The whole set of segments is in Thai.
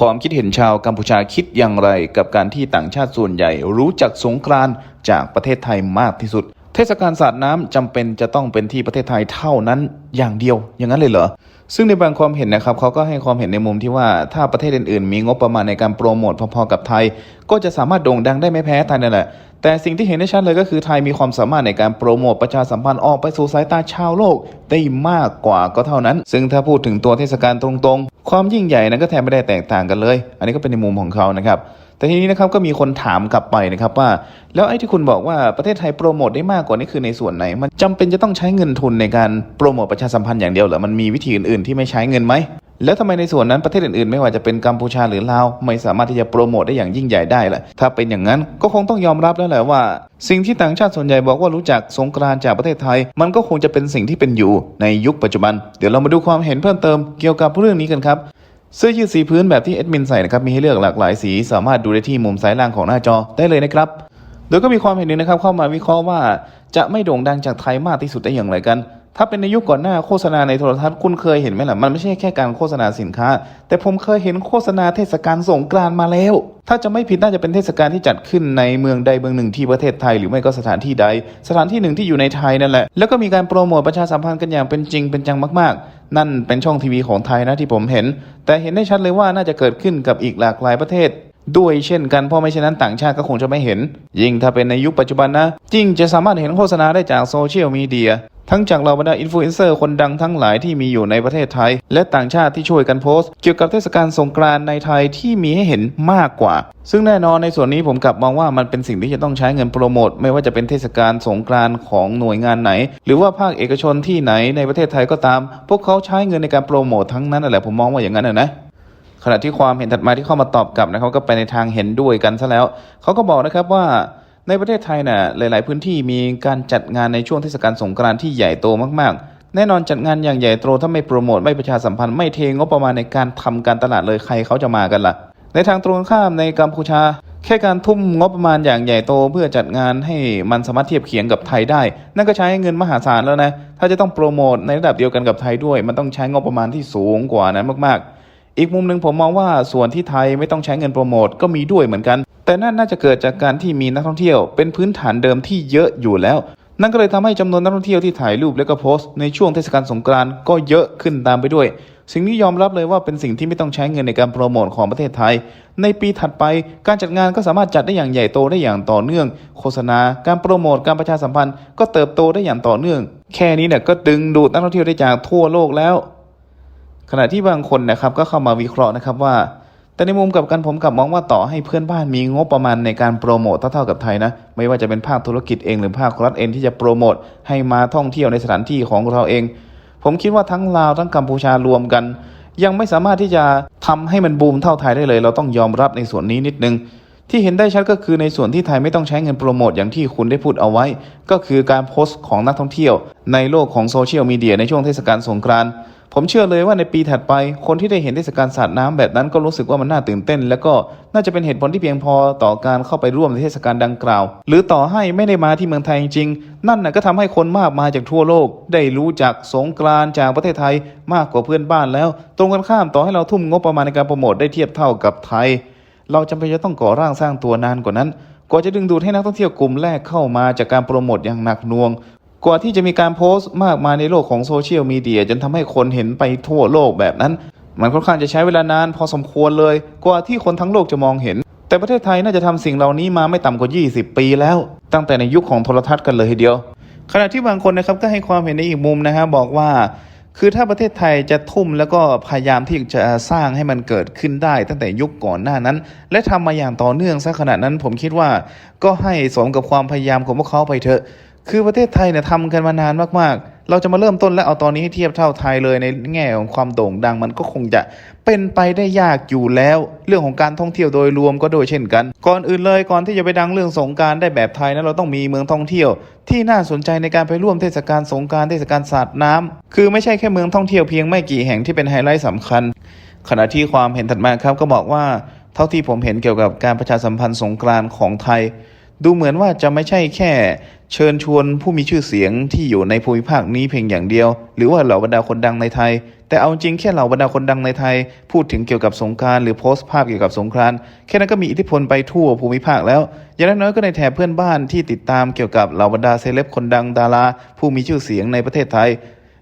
ความคิดเห็นชาวกัมพูชาคิดอย่างไร กับการที่ต่างชาติส่วนใหญ่รู้จักสงกรานต์จากประเทศไทยมากที่สุด เทศกาลสาดน้ำจำเป็นจะต้องเป็นที่ประเทศไทยเท่านั้นอย่างเดียว อย่างนั้นเลยเหรอซึ่งในบางความเห็นนะครับเขาก็ให้ความเห็นในมุมที่ว่าถ้าประเทศอื่นๆ มีงบประมาณในการโปรโมทพอๆกับไทย ก็จะสามารถโด่งดังได้ไม่แพ้ไทยนั่นแหละ แต่สิ่งที่เห็นได้ชัดเลยก็คือไทยมีความสามารถในการโปรโมทประชาสัมพันธ์ออกไปสู่สายตาชาวโลกได้มากกว่าก็เท่านั้น ซึ่งถ้าพูดถึงตัวเทศกาลตรงๆ ความยิ่งใหญ่นั้นก็แทบไม่ได้แตกต่างกันเลย อันนี้ก็เป็นในมุมของเขานะครับแต่ทีนี้นะครับก็มีคนถามกลับไปนะครับว่า แล้วไอ้ที่คุณบอกว่าประเทศไทยโปรโมทได้มากกว่านี่คือในส่วนไหน มันจำเป็นจะต้องใช้เงินทุนในการโปรโมทประชาสัมพันธ์อย่างเดียวเหรอมันมีวิธีอื่นๆที่ไม่ใช้เงินไหม แล้วทำไมในส่วนนั้นประเทศอื่นๆ ไม่ว่าจะเป็นกัมพูชาหรือลาวไม่สามารถที่จะโปรโมทได้อย่างยิ่งใหญ่ได้ล่ะถ้าเป็นอย่างนั้นก็คงต้องยอมรับแล้วแหละว่า สิ่งที่ต่างชาติส่วนใหญ่บอกว่ารู้จักสงกรานจากประเทศไทย มันก็คงจะเป็นสิ่งที่เป็นอยู่ในยุคปัจจุบัน เดี๋ยวเรามาดูความเห็นเพิ่มเติมเกี่ยวกับเรื่องนี้กันครับเสื้อยืดสีพื้นแบบที่เอ็ดมินใส่นะครับมีให้เลือกหลากหลายสีสามารถดูได้ที่มุมซ้ายล่างของหน้าจอได้เลยนะครับโดยก็มีความเห็นหนึ่งนะครับเข้ามาวิเคราะห์ว่าจะไม่โด่งดังจากไทยมากที่สุดได้อย่างไรกัน ถ้าเป็นในยุคก่อนหน้าโฆษณาในโทรทัศน์คุณเคยเห็นไหมล่ะ มันไม่ใช่แค่การโฆษณาสินค้า แต่ผมเคยเห็นโฆษณาเทศกาลสงกรานต์มาแล้ว ถ้าจะไม่ผิดน่าจะเป็นเทศกาลที่จัดขึ้นในเมืองใดเมืองหนึ่งที่ประเทศไทย หรือไม่ก็สถานที่ใด สถานที่หนึ่งที่อยู่ในไทยนั่นแหละ แล้วก็มีการโปรโมทประชาสัมพันธ์กันอย่างเป็นจริงเป็นจังมาก ๆ นั่นเป็นช่องทีวีของไทยนะที่ผมเห็น แต่เห็นได้ชัดเลยว่าน่าจะเกิดขึ้นกับอีกหลากหลายประเทศด้วยเช่นกันเพราะไม่เช่นนั้นต่างชาติก็คงจะไม่เห็น ยิ่งถ้าเป็นในยุคปัจจุบันนะยิ่งจะสามารถเห็นโฆษณาได้จากโซเชียลมีเดีย ทั้งจากเหล่าบรรดาอินฟลูเอนเซอร์คนดังทั้งหลายที่มีอยู่ในประเทศไทย และต่างชาติที่ช่วยกันโพสต์ เกี่ยวกับเทศกาลสงกรานต์ในไทยที่มีให้เห็นมากกว่า ซึ่งแน่นอนในส่วนนี้ผมกลับมองว่ามันเป็นสิ่งที่จะต้องใช้เงินโปรโมทไม่ว่าจะเป็นเทศกาลสงกรานต์ของหน่วยงานไหน หรือว่าภาคเอกชนที่ไหนในประเทศไทยก็ตาม พวกเขาใช้เงินในการโปรโมททั้งนั้นแหละผมมองว่าอย่างนั้นนะนะขณะที่ความเห็นถัดมาที่เข้ามาตอบกลับนะครับก็ไปในทางเห็นด้วยกันซะแล้วเขาก็บอกนะครับว่า ในประเทศไทยน่ะหลาย ๆ พื้นที่มีการจัดงานในช่วงเทศกาลสงกรานต์ที่ใหญ่โตมาก ๆ แน่นอนจัดงานอย่างใหญ่โตถ้าไม่โปรโมทไม่ประชาสัมพันธ์ไม่เทงบประมาณในการทำการตลาดเลยใครเขาจะมากันล่ะ ในทางตรงข้ามในกัมพูชา แค่การทุ่มงบประมาณอย่างใหญ่โตเพื่อจัดงานให้มันสามารถเทียบเคียงกับไทยได้ นั่นก็ใช้เงินมหาศาลแล้วนะถ้าจะต้องโปรโมทในระดับเดียวกันกับไทยด้วย มันต้องใช้งบประมาณที่สูงกว่านั้นมาก ๆ อีกมุมหนึ่งผมมองว่าส่วนที่ไทยไม่ต้องใช้เงินโปรโมทก็มีด้วยเหมือนกัน แต่นั่นน่าจะเกิดจากการที่มีนักท่องเที่ยว เป็นพื้นฐานเดิมที่เยอะอยู่แล้ว นั่นก็เลยทำให้จำนวนนักท่องเที่ยวที่ถ่ายรูปและก็โพสต์ในช่วงเทศกาลสงกรานต์ก็เยอะขึ้นตามไปด้วย สิ่งนี้ยอมรับเลยว่าเป็นสิ่งที่ไม่ต้องใช้เงินในการโปรโมทของประเทศไทย ในปีถัดไปการจัดงานก็สามารถจัดได้อย่างใหญ่โตได้อย่างต่อเนื่อง โฆษณา การโปรโมทการประชาสัมพันธ์ ก็เติบโตได้อย่างต่อเนื่อง แค่นี้เนี่ยก็ดึงดูดนักท่องเที่ยวได้จากทั่วโลกแล้ว ขณะที่บางคนนะครับก็เข้ามาวิเคราะห์นะครับว่า แต่ในมุมกับกันผมกลับมองว่าต่อให้เพื่อนบ้านมีงบประมาณในการโปรโมทเท่าๆกับไทยนะ ไม่ว่าจะเป็นภาคธุรกิจเองหรือภาครัฐเองที่จะโปรโมทให้มาท่องเที่ยวในสถานที่ของเราเอง ผมคิดว่าทั้งลาวทั้งกัมพูชารวมกัน ยังไม่สามารถที่จะทำให้มันบูมเท่าไทยได้เลย เราต้องยอมรับในส่วนนี้นิดนึงที่เห็นได้ชัดก็คือในส่วนที่ไทยไม่ต้องใช้เงินโปรโมทอย่างที่คุณได้พูดเอาไว้ ก็คือการโพสต์ของนักท่องเที่ยว ในโลกของโซเชียลมีเดียในช่วงเทศกาลสงกรานต์ ผมเชื่อเลยว่าในปีถัดไป คนที่ได้เห็นเทศกาลสาดน้ำแบบนั้นก็รู้สึกว่ามันน่าตื่นเต้น แล้วก็น่าจะเป็นเหตุผลที่เพียงพอต่อการเข้าไปร่วมในเทศกาลดังกล่าว หรือต่อให้ไม่ได้มาที่เมืองไทยจริงๆนั่นนะก็ทำให้คนมากมายจากทั่วโลก ได้รู้จักสงกรานจากประเทศไทยมากกว่าเพื่อนบ้านแล้ว ตรงกันข้ามต่อให้เราทุ่มงบประมาณในการโปรโมทได้เทียบเท่ากับไทย เราจำเป็นจะต้องก่อร่างสร้างตัวนานกว่านั้นกว่าจะดึงดูดให้นักท่องเที่ยวกลุ่มแรกเข้ามาจากการโปรโมทอย่างหนักหน่วง กว่าที่จะมีการโพสต์มากมายในโลกของโซเชียลมีเดียจนทำให้คนเห็นไปทั่วโลกแบบนั้น มันค่อนข้างจะใช้เวลานานพอสมควรเลย กว่าที่คนทั้งโลกจะมองเห็น แต่ประเทศไทยน่าจะทำสิ่งเหล่านี้มาไม่ต่ำกว่า 20 ปีแล้ว ตั้งแต่ในยุคของโทรทัศน์กันเลยทีเดียว ขณะที่บางคนนะครับก็ให้ความเห็นในอีกมุมนะฮะบอกว่าคือถ้าประเทศไทยจะทุ่มแล้วก็พยายามที่จะสร้างให้มันเกิดขึ้นได้ ตั้งแต่ยุคก่อนหน้านั้น และทำมาอย่างต่อเนื่องซะขนาดนั้นผมคิดว่า ก็ให้สมกับความพยายามของพวกเขาไปเถอะ คือประเทศไทยเนี่ยทำกันมานานมากๆ เราจะมาเริ่มต้นและเอาตอนนี้ให้เทียบเท่าไทยเลยในแง่ของความโด่งดังมันก็คงจะเป็นไปได้ยากอยู่แล้ว เรื่องของการท่องเที่ยวโดยรวมก็โดยเช่นกัน ก่อนอื่นเลยก่อนที่จะไปดังเรื่องสงการได้แบบไทยนะเราต้องมีเมืองท่องเที่ยว ที่น่าสนใจในการไปร่วมเทศกาลสงการเทศกาลสาดน้ำคือไม่ใช่แค่เมืองท่องเที่ยวเพียงไม่กี่แห่งที่เป็นไฮไลท์สำคัญ ขณะที่ความเห็นถัดมาครับก็บอกว่า เท่าที่ผมเห็นเกี่ยวกับการประชาสัมพันธ์สงกรานต์ของไทย ดูเหมือนว่าจะไม่ใช่แค่ เชิญชวนผู้มีชื่อเสียงที่อยู่ในภูมิภาคนี้เพียงอย่างเดียว หรือว่าเหล่าบรรดาคนดังในไทย แต่เอาจริงแค่เหล่าบรรดาคนดังในไทย พูดถึงเกี่ยวกับสงกรานต์หรือโพสต์ภาพเกี่ยวกับสงกรานต์แค่นั้นก็มีอิทธิพลไปทั่วภูมิภาคแล้ว อย่างน้อยก็ในแถบเพื่อนบ้านที่ติดตามเกี่ยวกับเหล่าบรรดาเซเลบคนดังดาราผู้มีชื่อเสียงในประเทศไทย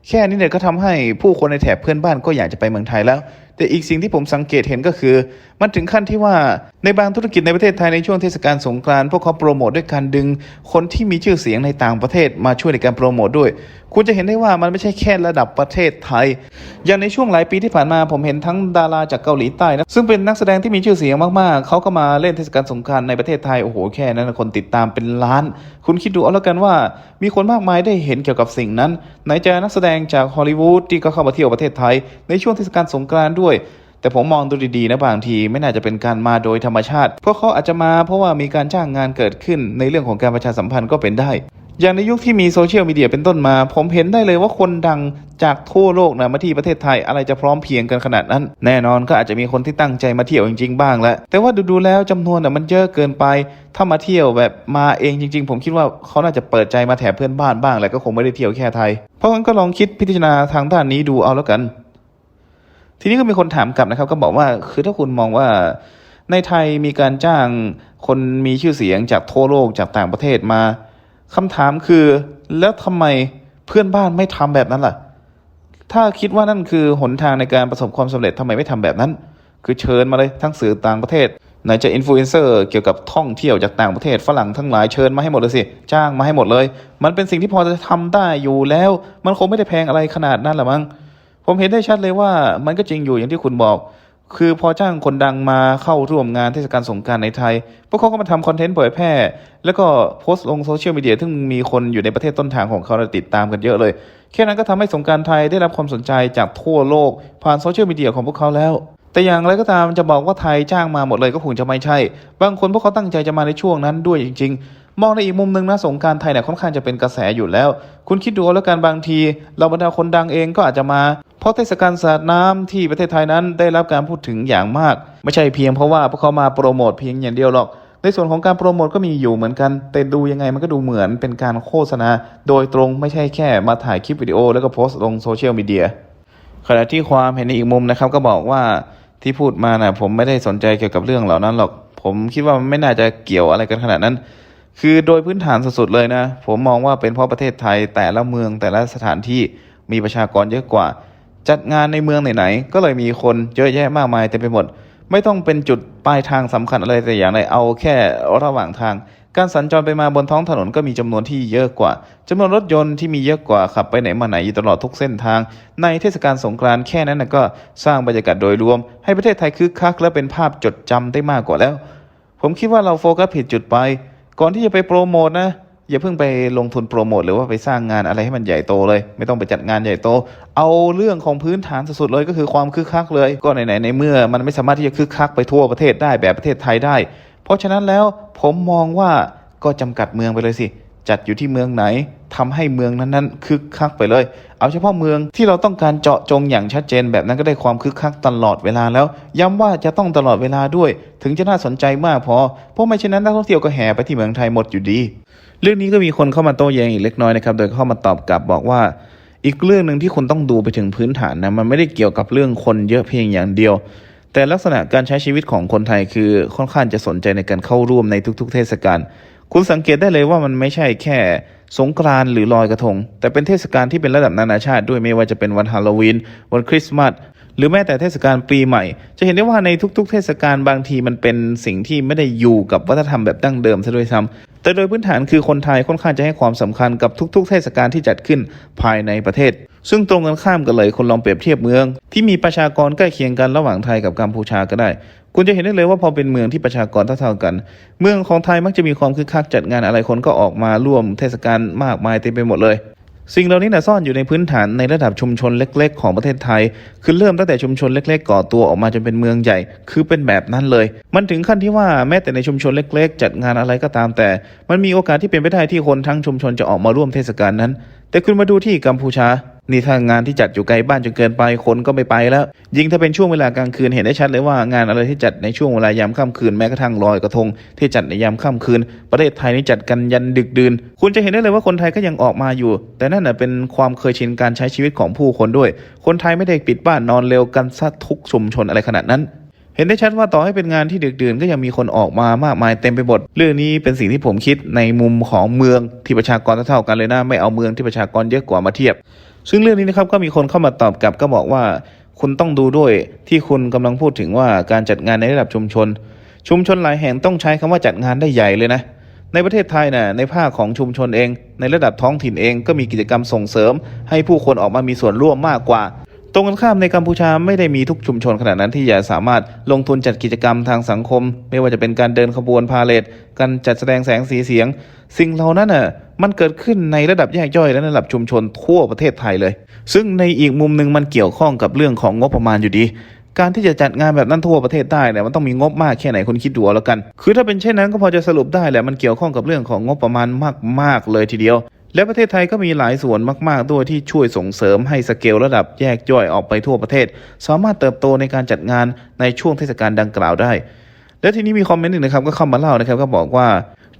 แค่นี้เนี่ยก็ทำให้ผู้คนในแถบเพื่อนบ้านก็อยากจะไปเมืองไทยแล้ว แต่อีกสิ่งที่ผมสังเกตเห็นก็คือ มันถึงขั้นที่ว่าในบางธุรกิจในประเทศไทยในช่วงเทศกาลสงกรานต์พวกเขาโปรโมทด้วยการดึง คนที่มีชื่อเสียงในต่างประเทศมาช่วยในการโปรโมทด้วย คุณจะเห็นได้ว่ามันไม่ใช่แค่ระดับประเทศไทย อย่างในช่วงหลายปีที่ผ่านมาผมเห็นทั้งดาราจากเกาหลีใต้นะซึ่งเป็นนักแสดงที่มีชื่อเสียงมากๆเขาก็มาเล่นเทศกาลสงกรานต์ในประเทศไทยโอ้โหแค่นั้นคนติดตามเป็นล้าน คุณคิดดูเอาแล้วกันว่า มีคนมากมายได้เห็นเกี่ยวกับสิ่งนั้นไหนจะนักแสดงจากฮอลลีวูดที่ก็เข้ามาเที่ยวประเทศไทยในช่วงเทศกาลสงกรานต์ด้วยแต่ผมมองดูดีๆนะบางทีไม่น่าจะเป็นการมาโดยธรรมชาติ เพราะเขาอาจจะมาเพราะว่ามีการจ้างงานเกิดขึ้นในเรื่องของการประชาสัมพันธ์ก็เป็นได้ อย่างในยุคที่มีโซเชียลมีเดียเป็นต้นมา ผมเห็นได้เลยว่าคนดังจากทั่วโลกนะมาที่ประเทศไทยอะไรจะพร้อมเพียงกันขนาดนั้น แน่นอนก็อาจจะมีคนที่ตั้งใจมาเที่ยวจริงๆบ้างแหละแต่ว่าดูๆแล้วจำนวนน่ะมันเยอะเกินไป ถ้ามาเที่ยวแบบมาเองจริง ๆ ผมคิดว่าเขาน่าจะเปิดใจมาแถบเพื่อนบ้านบ้างแหละก็คงไม่ได้เที่ยวแค่ไทย เพราะงั้นก็ลองคิดพิจารณาทางด้านนี้ดูเอาแล้วกัน ทีนี้ก็มีคนถามกลับนะครับ ก็บอกว่าคือถ้าคุณมองว่าในไทยมีการจ้างคนมีชื่อเสียงจากทั่วโลกจากต่างประเทศมาคำถามคือ แล้วทำไมเพื่อนบ้านไม่ทำแบบนั้นล่ะ ถ้าคิดว่านั่นคือหนทางในการประสบความสำเร็จทำไมไม่ทำแบบนั้น คือเชิญมาเลยทั้งสื่อต่างประเทศไหนจะอินฟลูเอนเซอร์เกี่ยวกับท่องเที่ยวจากต่างประเทศฝรั่งทั้งหลายเชิญมาให้หมดเลยสิ จ้างมาให้หมดเลย มันเป็นสิ่งที่พอจะทำได้อยู่แล้ว มันคงไม่ได้แพงอะไรขนาดนั้นหรอมั้ง ผมเห็นได้ชัดเลยว่ามันก็จริงอยู่อย่างที่คุณบอก คือพอจ้างคนดังมาเข้าร่วมงานเทศกาลสงการในไทย พวกเขาก็มาทำคอนเทนต์เผยแพร่ แล้วก็โพสต์ลงโซเชียลมีเดียซึ่งมีคนอยู่ในประเทศต้นทางของเขาติดตามกันเยอะเลย แค่นั้นก็ทำให้สงการไทยได้รับความสนใจจากทั่วโลก ผ่านโซเชียลมีเดียของพวกเขาแล้วแต่อย่างไรก็ตามจะบอกว่าไทยจ้างมาหมดเลยก็คงจะไม่ใช่ บางคนพวกเขาตั้งใจจะมาในช่วงนั้นด้วยจริง ๆ มองในอีกมุมหนึ่งนะสงการไทยเนี่ยค่อนข้างจะเป็นกระแสอยู่แล้ว คุณคิดดูแล้วกันบางที เราบรรดาคนดังเองก็อาจจะมา เพราะเทศกาลสาดน้ำที่ประเทศไทยนั้นได้รับการพูดถึงอย่างมาก ไม่ใช่เพียงเพราะว่าพวกเขามาโปรโมทเพียงอย่างเดียวหรอก ในส่วนของการโปรโมทก็มีอยู่เหมือนกัน แต่ดูยังไงมันก็ดูเหมือนเป็นการโฆษณา โดยตรงไม่ใช่แค่มาถ่ายคลิปวิดีโอ แล้วก็โพสต์ลงโซเชียลมีเดียขณะที่ความเห็นในอีกมุมนะครับก็บอกว่าที่พูดมานะ่ะผมไม่ได้สนใจเกี่ยวกับเรื่องเหล่านั้นหรอก ผมคิดว่ามันไม่น่าจะเกี่ยวอะไรกันขนาดนั้น คือโดยพื้นฐานสุดๆเลยนะ ผมมองว่าเป็นเพราะประเทศไทยแต่ละเมืองแต่ละสถานที่มีประชากรเยอะกว่า จัดงานในเมืองไหนๆก็เลยมีคนเยอะแยะมากมายเต็มไปหมด ไม่ต้องเป็นจุดปลายทางสำคัญอะไรแต่อย่างใดเอาแค่ระหว่างทาง การสัญจรไปมาบนท้องถนนก็มีจำนวนที่เยอะกว่าจำนวนรถยนต์ที่มีเยอะกว่าขับไปไหนมาไหนอยู่ตลอดทุกเส้นทาง ในเทศกาลสงกรานต์แค่นั้นก็สร้างบรรยากาศโดยรวม ให้ประเทศไทยคึกคักและเป็นภาพจดจำได้มากกว่าแล้ว ผมคิดว่าเราโฟกัสผิดจุดไป ก่อนที่จะไปโปรโมทนะ อย่าเพิ่งไปลงทุนโปรโมทหรือว่าไปสร้างงานอะไรให้มันใหญ่โตเลย ไม่ต้องไปจัดงานใหญ่โต เอาเรื่องของพื้นฐานสุดๆเลยก็คือความคึกคักเลย ก็ไหนๆในเมื่อมันไม่สามารถที่จะคึกคักไปทั่วประเทศได้แบบประเทศไทยได้ เพราะฉะนั้นแล้วผมมองว่าก็จำกัดเมืองไปเลยสิ จัดอยู่ที่เมืองไหนทำให้เมืองนั้นๆคึกคักไปเลย เอาเฉพาะเมืองที่เราต้องการเจาะจงอย่างชัดเจนแบบนั้นก็ได้ความคึกคักตลอดเวลาแล้ว ย้ำว่าจะต้องตลอดเวลาด้วย ถึงจะน่าสนใจมากพอ เพราะไม่เช่นนั้นนักท่องเที่ยวก็แห่ไปที่เมืองไทยหมดอยู่ดี เรื่องนี้ก็มีคนเข้ามาโต้แย้งอีกเล็กน้อยนะครับโดยเข้ามาตอบกลับบอกว่า อีกเรื่องหนึ่งที่คุณต้องดูไปถึงพื้นฐานนะมันไม่ได้เกี่ยวกับเรื่องคนเยอะเพียงอย่างเดียว แต่ลักษณะการใช้ชีวิตของคนไทยคือค่อนข้างจะสนใจในการเข้าร่วมในทุก ๆ เทศกาลคุณสังเกตได้เลยว่ามันไม่ใช่แค่สงกรานต์หรือลอยกระทง แต่เป็นเทศกาลที่เป็นระดับนานาชาติด้วยไม่ว่าจะเป็นวันฮาโลวีนวันคริสต์มาส หรือแม้แต่เทศกาลปีใหม่ จะเห็นได้ว่าในทุก ๆ เทศกาลบางทีมันเป็นสิ่งที่ไม่ได้อยู่กับวัฒนธรรมแบบดั้งเดิมซะด้วยซ้ำแต่โดยพื้นฐานคือคนไทยค่อนข้างจะให้ความสำคัญกับทุก ๆ เทศกาลที่จัดขึ้นภายในประเทศ ซึ่งตรงกันข้ามกันเลยคนลองเปรียบเทียบเมือง ที่มีประชากรใกล้เคียงกันระหว่างไทยกับกัมพูชาก็ได้คุณจะเห็นได้เลยว่าพอเป็นเมืองที่ประชากรเท่าๆกัน เมืองของไทยมักจะมีความคึกคักจัดงานอะไรคนก็ออกมาร่วมเทศกาลมากมายเต็มไปหมดเลย สิ่งเหล่านี้นะซ่อนอยู่ในพื้นฐานในระดับชุมชนเล็ก ๆ ของประเทศไทย คือเริ่มตั้งแต่ชุมชนเล็ก ๆ ก่อตัวออกมาจนเป็นเมืองใหญ่ คือเป็นแบบนั้นเลย มันถึงขั้นที่ว่าแม้แต่ในชุมชนเล็ก ๆ จัดงานอะไรก็ตามแต่ มันมีโอกาสที่เป็นไปได้ที่คนทั้งชุมชนจะออกมาร่วมเทศกาลนั้น แต่คุณมาดูที่กัมพูชา นี่ถ้างานที่จัดอยู่ไกลบ้านจนเกินไปคนก็ไม่ไปแล้ว ยิ่งถ้าเป็นช่วงเวลากลางคืนเห็นได้ชัดเลยว่างานอะไรที่จัดในช่วงเวลายามค่ำคืนแม้กระทั่งลอยกระทง ที่จัดในยามค่ำคืน ประเทศไทยนี่จัดกันยันดึกดื่นคุณจะเห็นได้เลยว่าคนไทยก็ยังออกมาอยู่ แต่นั่นน่ะเป็นความเคยชินการใช้ชีวิตของผู้คนด้วย คนไทยไม่ได้ปิดบ้านนอนเร็วกันซะทุกชุมชนอะไรขนาดนั้นเห็นได้ชัดว่าต่อให้เป็นงานที่ดึกดื่นก็ยังมีคนออกมามากมายเต็มไปหมด เรื่องนี้เป็นสิ่งที่ผมคิดในมุมของเมืองที่ประชากรเท่าๆกันเลยนะ ไม่เอาเมืองที่ประชากรเยอะกว่ามาเทียบ ซึ่งเรื่องนี้นะครับก็มีคนเข้ามาตอบกลับก็บอกว่า คุณต้องดูด้วยที่คุณกำลังพูดถึงว่าการจัดงานในระดับชุมชน ชุมชนหลายแห่งต้องใช้คำว่าจัดงานได้ใหญ่เลยนะในประเทศไทยนะ่ะในภาคของชุมชนเอง ในระดับท้องถิ่นเองก็มีกิจกรรมส่งเสริม ให้ผู้คนออกมามีส่วนร่วมมากกว่า ตรงกันข้ามในกัมพูชาไม่ได้มีทุกชุมชนขนาดนั้นที่จะสามารถลงทุนจัดกิจกรรมทางสังคม ไม่ว่าจะเป็นการเดินขบวนพาเลทการจัดแสดงแสงสีเสียง สิ่งเหล่านั้นน่ะมันเกิดขึ้นในระดับแยกย่อยและระดับชุมชนทั่วประเทศไทยเลย ซึ่งในอีกมุมหนึ่งมันเกี่ยวข้องกับเรื่องของงบประมาณอยู่ดีการที่จะจัดงานแบบนั้นทั่วประเทศได้เนี่ยมันต้องมีงบมากแค่ไหนคุณคิดดูแล้วกัน คือถ้าเป็นเช่นนั้นก็พอจะสรุปได้แหละมันเกี่ยวข้องกับเรื่องของงบประมาณมากๆเลยทีเดียว และประเทศไทยก็มีหลายส่วนมาก ๆ ด้วยที่ช่วยส่งเสริมให้สเกลระดับแยกย่อยออกไปทั่วประเทศ สามารถเติบโตในการจัดงานในช่วงเทศกาลดังกล่าวได้ และทีนี้มีคอมเมนต์หนึ่งนะครับก็เข้ามาเล่านะครับก็บอกว่า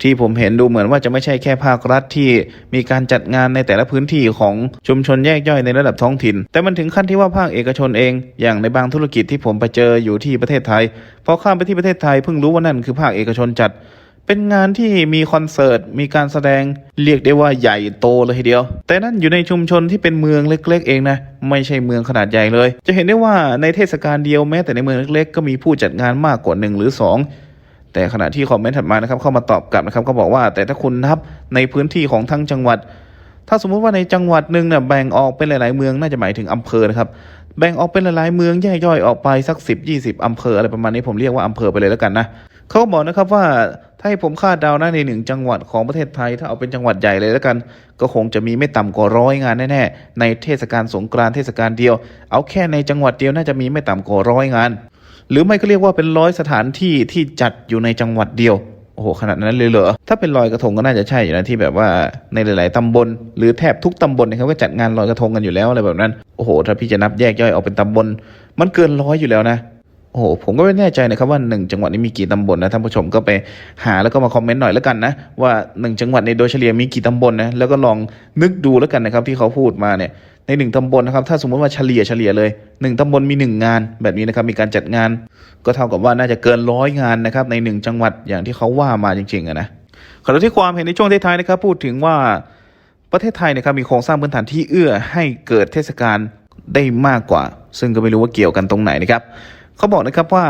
ที่ผมเห็นดูเหมือนว่าจะไม่ใช่แค่ภาครัฐที่มีการจัดงานในแต่ละพื้นที่ของชุมชนแยกย่อยในระดับท้องถิ่น แต่มันถึงขั้นที่ว่าภาคเอกชนเอง อย่างในบางธุรกิจที่ผมไปเจออยู่ที่ประเทศไทยพอข้ามไปที่ประเทศไทยเพิ่งรู้ว่านั่นคือภาคเอกชนจัด เป็นงานที่มีคอนเสิร์ต มีการแสดง เรียกได้ว่าใหญ่โตเลยทีเดียว แต่นั่นอยู่ในชุมชนที่เป็นเมืองเล็ก ๆ เองนะ ไม่ใช่เมืองขนาดใหญ่เลย จะเห็นได้ว่าในเทศกาลเดียวแม้แต่ในเมืองเล็ก ๆ ก็มีผู้จัดงานมากกว่าหนึ่งหรือสองแต่ขณะที่คอมเมนต์ถัดมานะครับเข้ามาตอบกลับนะครับก็บอกว่าแต่ถ้าคุณนับในพื้นที่ของทั้งจังหวัด ถ้าสมมุติว่าในจังหวัดหนึ่งเนี่ยแบ่งออกเป็นหลาย ๆ เมืองน่าจะหมายถึงอำเภอนะครับแบ่งออกเป็นหลายๆเมืองแยกย่อยออกไปสัก 10 20 อำเภออะไรประมาณนี้ผมเรียกว่าอำเภอไปเลยแล้วกันนะเขาบอกนะครับว่า ถ้าให้ผมคาดเดานะในหนึ่งจังหวัดของประเทศไทย ถ้าเอาเป็นจังหวัดใหญ่เลยแล้วกัน ก็คงจะมีไม่ต่ำกว่าร้อยงานแน่ๆในเทศกาลสงกรานต์เทศกาลเดียว เอาแค่ในจังหวัดเดียวน่าจะมีไม่ต่ำกว่าร้อยงาน หรือไม่ก็เรียกว่าเป็นร้อยสถานที่ที่จัดอยู่ในจังหวัดเดียวโอ้โหขนาดนั้นเลยเหรอ ถ้าเป็นลอยกระทงก็น่าจะใช่อยู่นะที่แบบว่าในหลาย ๆ ตำบล หรือแทบทุกตำบลนะครับก็จัดงานลอยกระทงกันอยู่แล้วอะไรแบบนั้น โอ้โห ถ้าพี่จะนับแยกย่อยออกเป็นตำบล มันเกินร้อยอยู่แล้วนะ โอ้โหผมก็ไม่แน่ใจนะครับว่าหนึ่งจังหวัดนี้มีกี่ตำบลนะท่านผู้ชมก็ไปหาแล้วก็มาคอมเมนต์หน่อยแล้วกันนะว่าหนึ่งจังหวัดในโดยเฉลี่ยมีกี่ตำบลนะแล้วก็ลองนึกดูแล้วกันนะครับที่เขาพูดมาเนี่ยในหนึ่งตำบลนะครับถ้าสมมติว่าเฉลี่ยเฉลี่ยเลยหนึ่งตำบลมีหนึ่งงานแบบนี้นะครับมีการจัดงาน ก็เท่ากับว่าน่าจะเกินร้อยงานนะครับในหนึ่งจังหวัดอย่างที่เขาว่ามาจริงๆอะนะขณะที่ความเห็นในช่วงท้ายๆนะครับพูดถึงว่าประเทศไทยนะครับมีโครงสร้างพื้นฐานที่เอื้อให้เกิดเทศกาลได้มากกว่า ซึ่งก็ไม่รู้ว่าเกี่ยวกันตรงไหนนะครับ เขาบอกนะครับว่า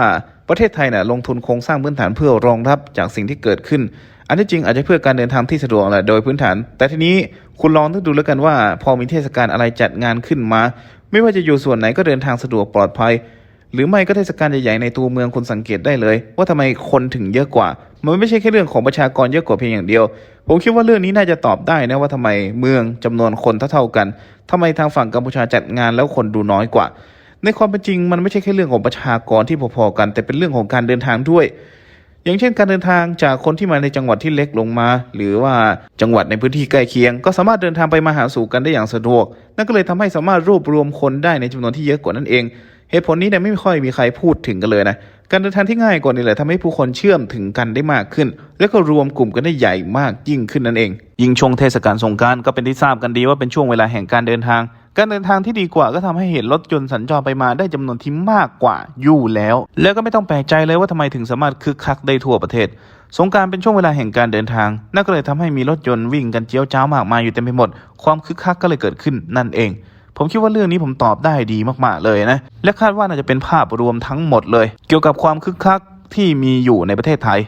ประเทศไทยนะลงทุนโครงสร้างพื้นฐานเพื่อรองรับจากสิ่งที่เกิดขึ้น อันที่จริงอาจจะเพื่อการเดินทางที่สะดวกแหละโดยพื้นฐาน แต่ทีนี้คุณลองนึกดูแล้วกันว่า พอมีเทศกาลอะไรจัดงานขึ้นมา ไม่ว่าจะอยู่ส่วนไหนก็เดินทางสะดวกปลอดภัย หรือไม่ก็เทศกาลใหญ่ๆในตัวเมืองคุณสังเกตได้เลย ว่าทำไมคนถึงเยอะกว่า มันไม่ใช่แค่เรื่องของประชากรเยอะกว่าเพียงอย่างเดียว ผมคิดว่าเรื่องนี้น่าจะตอบได้นะว่าทำไมเมืองจำนวนคนเท่าๆกันทำไมทางฝั่งกัมพูชาจัดงานแล้วคนดูน้อยกว่า ในความเป็นจริงมันไม่ใช่แค่เรื่องของประชากรที่พอๆกัน แต่เป็นเรื่องของการเดินทางด้วย อย่างเช่นการเดินทางจากคนที่มาในจังหวัดที่เล็กลงมา หรือว่าจังหวัดในพื้นที่ใกล้เคียง ก็สามารถเดินทางไปมาหาสู่กันได้อย่างสะดวก นั่นก็เลยทำให้สามารถรวบรวมคนได้ในจำนวนที่เยอะกว่านั่นเองเหตุผลนี้เนี่ยไม่ค่อยมีใครพูดถึงกันเลยนะการเดินทางที่ง่ายกว่านี่แหละทำให้ผู้คนเชื่อมถึงกันได้มากขึ้น แล้วก็รวมกลุ่มกันได้ใหญ่มากยิ่งขึ้นนั่นเอง ยิ่งช่วงเทศกาลสงการก็เป็นที่ทราบกันดีว่าเป็นช่วงเวลาแห่งการเดินทาง การเดินทางที่ดีกว่าก็ทำให้เห็นรถยนต์สัญจรไปมาได้จำนวนที่มากกว่าอยู่แล้ว แล้วก็ไม่ต้องแปลกใจเลยว่าทำไมถึงสามารถคึกคักได้ทั่วประเทศ สงการเป็นช่วงเวลาแห่งการเดินทาง นั่นก็เลยทำให้มีรถยนต์วิ่งกันเจียวจ้าวมากมายอยู่เต็มไปหมด ความคึกคักก็เลยเกิดขึ้นนั่นเอง ผมคิดว่าเรื่องนี้ผมตอบได้ดีมากๆเลยนะ และคาดว่าน่าจะเป็นภาพรวมทั้งหมดเลย เกี่ยวกับความคึกคักที่มีอยู่ในประเทศไทย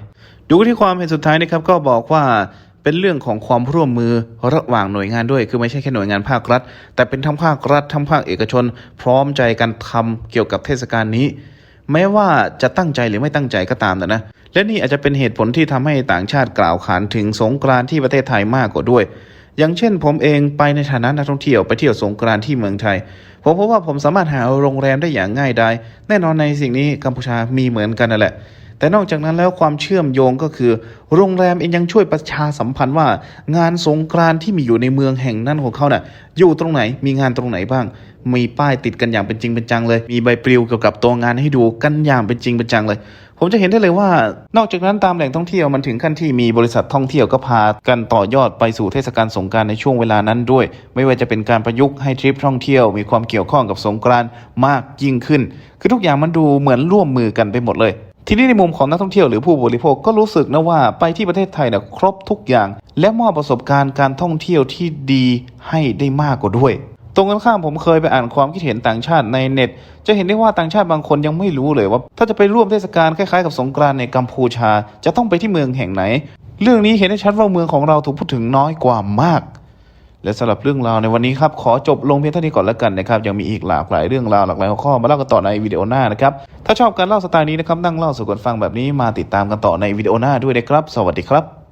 ดูที่ความเห็นสุดท้ายนะครับก็บอกว่า เป็นเรื่องของความร่วมมือระหว่างหน่วยงานด้วย คือไม่ใช่แค่หน่วยงานภาครัฐ แต่เป็นทั้งภาครัฐทั้งภาคเอกชน พร้อมใจกันทำเกี่ยวกับเทศกาลนี้ แม้ว่าจะตั้งใจหรือไม่ตั้งใจก็ตามแต่นะและนี่อาจจะเป็นเหตุผลที่ทำให้ต่างชาติกล่าวขานถึงสงกรานที่ประเทศไทยมากกว่าด้วย อย่างเช่น ผมเองไปในฐานะนักท่องเที่ยวไปเที่ยวสงกรานที่เมืองไทย ผมพบว่าผมสามารถหาโรงแรมได้อย่างง่ายดายแน่นอนในสิ่งนี้กัมพูชามีเหมือนกันนั่นแหละ แต่นอกจากนั้นแล้วความเชื่อมโยงก็คือ โรงแรมเองยังช่วยประชาสัมพันธ์ว่า งานสงกรานที่มีอยู่ในเมืองแห่งนั้นของเขาเน่ะอยู่ตรงไหนมีงานตรงไหนบ้าง มีป้ายติดกันอย่างเป็นจริงเป็นจังเลย มีใบปลิวเกี่ยวกับตัวงานให้ดูกันอย่างเป็นจริงเป็นจังเลย ผมจะเห็นได้เลยว่า นอกจากนั้นตามแหล่งท่องเที่ยวมันถึงขั้นที่มีบริษัทท่องเที่ยวก็พากันต่อยอดไปสู่เทศกาลสงกรานในช่วงเวลานั้นด้วย ไม่ว่าจะเป็นการประยุกต์ให้ทริปท่องเที่ยวมีความเกี่ยวข้องกับสงกรานมากยิ่งขึ้น คือทุกอย่างมันดูเหมือนร่วมมือกันไปหมดเลย ทีนี้ในมุมของนักท่องเที่ยวหรือผู้บริโภคก็รู้สึกนะว่าไปที่ประเทศไทยเนี่ยครบทุกอย่าง และมอบประสบการณ์การท่องเที่ยวที่ดีให้ได้มากกว่าด้วย ตรงกันข้ามผมเคยไปอ่านความคิดเห็นต่างชาติในเน็ต จะเห็นได้ว่าต่างชาติบางคนยังไม่รู้เลยว่า ถ้าจะไปร่วมเทศกาลคล้ายๆกับสงกรานในกัมพูชา จะต้องไปที่เมืองแห่งไหน เรื่องนี้เห็นได้ชัดว่าเมืองของเราถูกพูดถึงน้อยกว่ามาก และสำหรับเรื่องราวในวันนี้ครับขอจบลงเพียงเท่านี้ก่อนแล้วกันนะครับยังมีอีกหลากหลายเรื่องราวหลากหลายหัวข้อมาเล่ากันต่อในวิดีโอหน้านะครับถ้าชอบการเล่าสไตล์นี้นะครับนั่งเล่าสู่กันฟังแบบนี้มาติดตามกันต่อในวิดีโอหน้าด้วยนะครับ สวัสดีครับ